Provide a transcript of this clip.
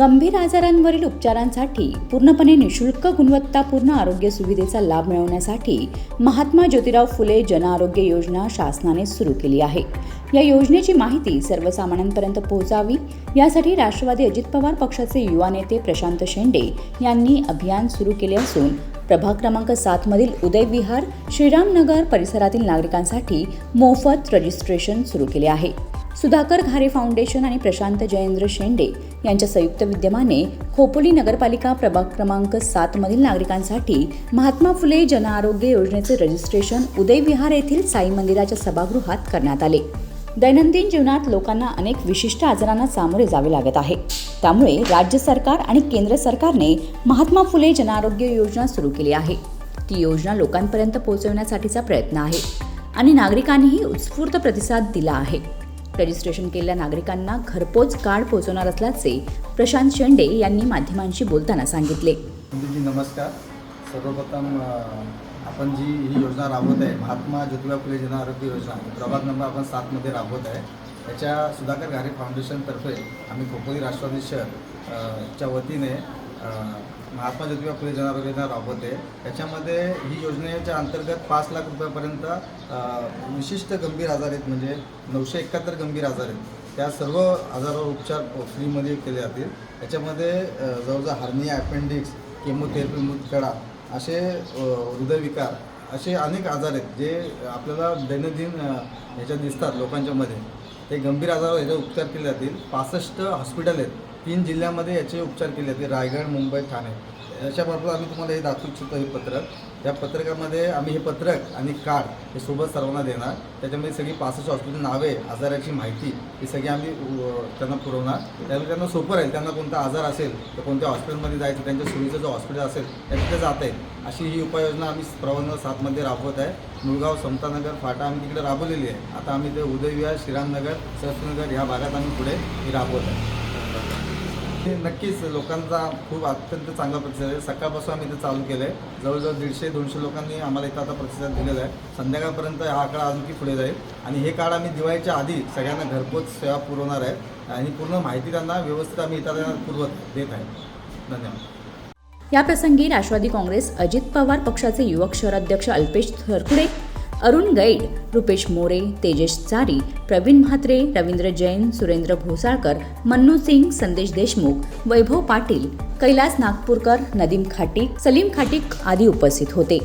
गंभीर आजारांवरील उपचारांसाठी पूर्णपणे निशुल्क गुणवत्तापूर्ण आरोग्य सुविधेचा लाभ मिळवण्यासाठी महात्मा ज्योतिराव फुले जनआरोग्य योजना शासनाने सुरू केली आहे. या योजनेची माहिती सर्वसामान्यांपर्यंत पोहोचावी यासाठी राष्ट्रवादी अजित पवार पक्षाचे युवा नेते प्रशांत शेंडे यांनी अभियान सुरू केले असून प्रभाग क्रमांक सातमधील उदयविहार श्रीरामनगर परिसरातील नागरिकांसाठी मोफत रजिस्ट्रेशन सुरू केले आहे. सुधाकर घारे फाउंडेशन आणि प्रशांत जयेंद्र शेंडे यांच्या संयुक्त विद्यमाने खोपोली नगरपालिका प्रभाग क्रमांक सातमधील नागरिकांसाठी महात्मा फुले जनआरोग्य योजनेचे रजिस्ट्रेशन उदयविहार येथील साई मंदिराच्या सभागृहात करण्यात आले. दैनंदिन जीवनात लोकांना अनेक विशिष्ट आजारांना सामोरे जावे लागत आहे. त्यामुळे राज्य सरकार आणि केंद्र सरकारने महात्मा फुले जनआरोग्य योजना सुरू केली आहे. ती योजना लोकांपर्यंत पोहोचवण्यासाठीचा प्रयत्न आहे आणि नागरिकांनीही उत्स्फूर्त प्रतिसाद दिला आहे. रजिस्ट्रेशन केलेल्या नागरिकांना घरपोच कार्ड पोहोचवणार असल्याचे प्रशांत शेंडे यांनी माध्यमांशी बोलताना सांगितले. नमस्कार. सर्वप्रथम आपण जी ही योजना राबवत आहे महात्मा ज्योतिबा फुले जन आरोग्य योजना प्रभाग नंबर आपण सातमध्ये राबवत आहे. त्याच्या सुधाकर घारे फाउंडेशनतर्फे आम्ही खोपोली राष्ट्राध्यक्ष च्या वतीने महात्मा ज्योतिबा फुले जन आरोग्य योजना राबवत त्याच्यामध्ये ही योजनेच्या अंतर्गत पाच लाख रुपयापर्यंत विशिष्ट गंभीर आजार आहेत. म्हणजे नऊशे एकाहत्तर गंभीर आजार आहेत. त्या सर्व आजारावर उपचार फ्रीमध्ये केले जातील. त्याच्यामध्ये जवळजवळ हार्निया अपेंडिक्स केमोथेरपी मुतखडा असे हृदयविकार असे अनेक आजार आहेत जे आपल्याला दैनंदिन ह्याच्यात दिसतात लोकांच्यामध्ये ते गंभीर आजारावर याचे उपचार केले जातील. पासष्ट हॉस्पिटल आहेत. तीन जिल्ह्यामध्ये याचे उपचार केले जातील. रायगड मुंबई ठाणे. याच्याबरोबर आम्ही तुम्हाला हे दाखवू इच्छितो हे पत्रक. त्या पत्रकामध्ये आम्ही हे पत्रक आणि कार्ड हे सोबत सर्वांना देणार. त्याच्यामध्ये सगळी पासष्ट हॉस्पिटल नावे आजाराची माहिती ही सगळी आम्ही त्यांना पुरवणार. त्यामुळे त्यांना सोपं राहील. त्यांना कोणता आजार असेल तर कोणत्या हॉस्पिटलमध्ये जायचं त्यांच्या सोयीचं जो हॉस्पिटल असेल त्या तिथे जाता येईल. अशी ही उपाययोजना आम्ही प्रबंध सातमध्ये राबवत आहे. मुळगाव समतानगर फाटा आम्ही तिकडे राबवलेली आहे. आता आम्ही ते उदयविहार श्रीरामनगर सहस्त्रनगर ह्या भागात आम्ही पुढे ही राबवत आहे. नक्कीच लोकांचा खूप अत्यंत चांगला प्रतिसाद आहे. सकाळपासून आम्ही इथं चालू केलं आहे जवळजवळ दीडशे दोनशे लोकांनी आम्हाला इथं आता प्रतिसाद दिलेला आहे. संध्याकाळपर्यंत हा आकडा आणखी पुढे जाईल. आणि हे कार्ड आम्ही दिवाळीच्या आधी सगळ्यांना घरपोच सेवा पुरवणार आहे. आणि पूर्ण माहिती त्यांना व्यवस्थित आम्ही इथं त्यांना पुरवत देत आहे. धन्यवाद. याप्रसंगी राष्ट्रवादी काँग्रेस अजित पवार पक्षाचे युवक शहराध्यक्ष अल्पेश थरकुडे अरुण गैड रुपेश मोरे तेजेश चारी प्रवीण म्हात्रे रवींद्र जैन सुरेंद्र भोसाळकर मन्नू सिंग संदेश देशमुख वैभव पाटील कैलास नागपूरकर नदीम खाटीक सलीम खाटीक आदी उपस्थित होते.